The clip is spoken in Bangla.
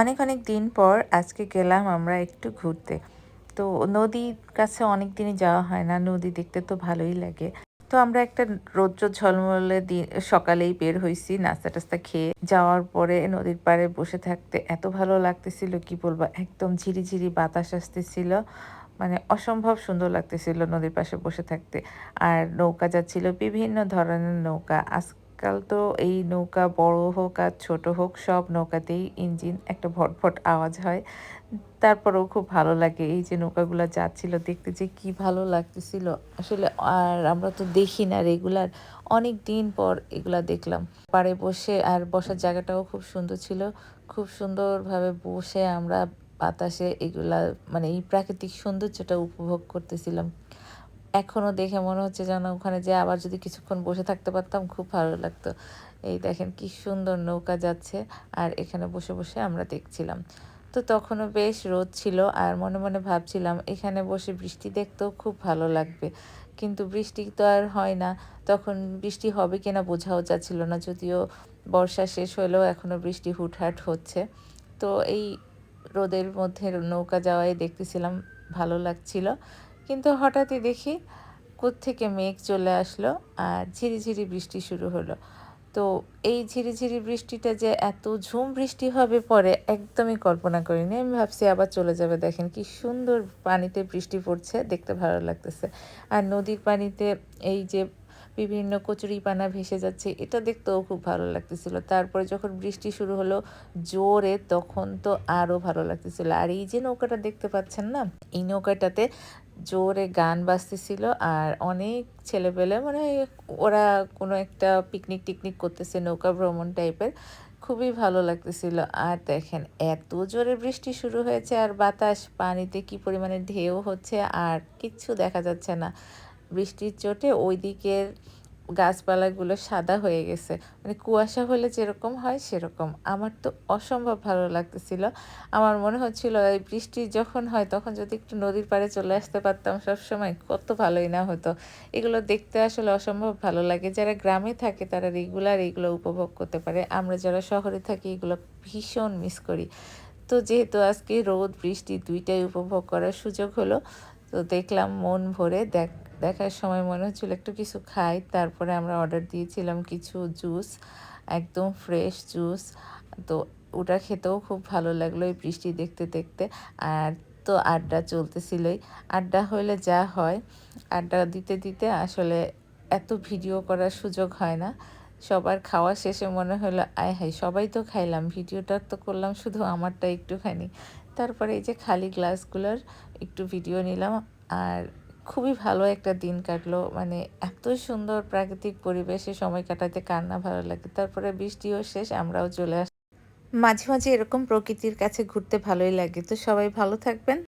অনেক অনেক দিন পর আজকে গেলাম আমরা একটু ঘুরতে। তো নদীর কাছে অনেক দিনই যাওয়া হয় না, নদী দেখতে তো ভালোই লাগে। তো আমরা একটা রৌদ্র ঝলমলে দিন সকালেই বের হয়েছি নাস্তা টাস্তা খেয়ে। যাওয়ার পরে নদীর পাড়ে বসে থাকতে এত ভালো লাগতেছিল, কি বলব, একদম ঝিরিঝিরি বাতাস আসতেছিল। মানে অসম্ভব সুন্দর লাগতেছিল নদীর পাশে বসে থাকতে। আর নৌকা যাচ্ছিল বিভিন্ন ধরনের নৌকা। আজ আজকাল তো এই নৌকা বড় হোক আর ছোট হোক, সব নৌকাতেই ইঞ্জিন একটা ভটভট আওয়াজ হয়। তারপরেও খুব ভালো লাগে এই যে নৌকাগুলো যাচ্ছিল, দেখতে যে কি ভালো লাগতেছিল। আসলে আর আমরা তো দেখি না রেগুলার, অনেক দিন পর এগুলা দেখলাম। পাড়ে বসে আর বসার জায়গাটাও খুব সুন্দর ছিল। খুব সুন্দরভাবে বসে আমরা বাতাসে এগুলা মানে এই প্রাকৃতিক সৌন্দর্যটা উপভোগ করতেছিলাম। এখনও দেখে মনে হচ্ছে যেন ওখানে যে আবার যদি কিছুক্ষণ বসে থাকতে পারতাম, খুব ভালো লাগতো। এই দেখেন কি সুন্দর নৌকা যাচ্ছে আর এখানে বসে বসে আমরা দেখছিলাম। তো তখনও বেশ রোদ ছিল আর মনে মনে ভাবছিলাম এখানে বসে বৃষ্টি দেখতেও খুব ভালো লাগবে। কিন্তু বৃষ্টি তো আর হয় না। তখন বৃষ্টি হবে কিনা বোঝাও যাচ্ছিল না, যদিও বর্ষা শেষ হলেও এখনও বৃষ্টি হুটহাট হচ্ছে। তো এই রোদের মধ্যে নৌকা যাওয়াই দেখতেছিলাম ভালো লাগছিল। কিন্তু হঠাৎই দেখি থেকে মেঘ চলে আসলো আর ঝিরিঝিরি বৃষ্টি শুরু হলো। তো এই ঝিরিঝিরি বৃষ্টিটা যে এত ঝুম বৃষ্টি হবে পরে একদমই কল্পনা করিনি। আমি ভাবছি আবার চলে যাবে। দেখেন কি সুন্দর পানিতে বৃষ্টি পড়ছে, দেখতে ভালো লাগতেছে। আর নদীর পানিতে এই যে বিভিন্ন কচুরি পানা ভেসে যাচ্ছে, এটা দেখতেও খুব ভালো লাগতেছিল। তারপরে যখন বৃষ্টি শুরু হলো জোরে, তখন তো আরও ভালো লাগতেছিল। আর এই যে নৌকাটা দেখতে পাচ্ছেন না, এই নৌকাটাতে জোরে গান বাজতেছিল আর অনেক ছেলেপেলে মানে ওরা কোনো একটা পিকনিক টিকনিক করতেছে, নৌকা ভ্রমণ টাইপের খুবই ভালো লাগতেছিল। আর দেখেন, এত জোরে বৃষ্টি শুরু হয়েছে আর বাতাস, পানিতে কি পরিমাণে ঢেউ হচ্ছে আর কিচ্ছু দেখা যাচ্ছে না। বৃষ্টির চোটে ওই দিকের গাছপালাগুলো সাদা হয়ে গেছে। মানে কুয়াশা হলে যেরকম হয় সেরকম। আমার তো অসম্ভব ভালো লাগতেছিল। আমার মনে হচ্ছিল এই বৃষ্টি যখন হয় তখন যদি একটু নদীর পাড়ে চলে আসতে পারতাম সব সময় কত ভালোই না হতো। এগুলো দেখতে আসলে অসম্ভব ভালো লাগে। যারা গ্রামে থাকে তারা রেগুলার এগুলো উপভোগ করতে পারে। আমরা যারা শহরে থাকি এগুলো ভীষণ মিস করি। তো যেহেতু আজকে রোদ, বৃষ্টি দুইটাই উপভোগ করার সুযোগ হলো, তো দেখলাম মন ভরে দেখ দেখার সময় মনে হচ্ছিল একটু কিছু খাই। তারপরে আমরা অর্ডার দিয়েছিলাম কিছু জুস একদম ফ্রেশ জুস তো ওটা খেতেও খুব ভালো লাগল এই বৃষ্টি দেখতে দেখতে। আর তো আড্ডা চলতেছিলই। আড্ডা হইলে যা হয়, আড্ডা দিতে দিতে আসলে এত ভিডিও করার সুযোগ হয় না। সবার খাওয়া শেষে মনে হলো আয় হাই সবাই তো খাইলাম, ভিডিওটা তো করলাম, শুধু আমারটা একটুখানি। তারপরে এই যে খালি গ্লাসগুলোর একটু ভিডিও নিলাম। আর খুবই ভালো একটা দিন কাটলো। মানে এত সুন্দর প্রাকৃতিক পরিবেশে সময় কাটাতে কার না ভালো লাগে। তারপরে বৃষ্টিও শেষ, আমরাও চলে আস মাঝে মাঝে এরকম প্রকৃতির কাছে ঘুরতে ভালোই লাগে। তো সবাই ভালো থাকবেন।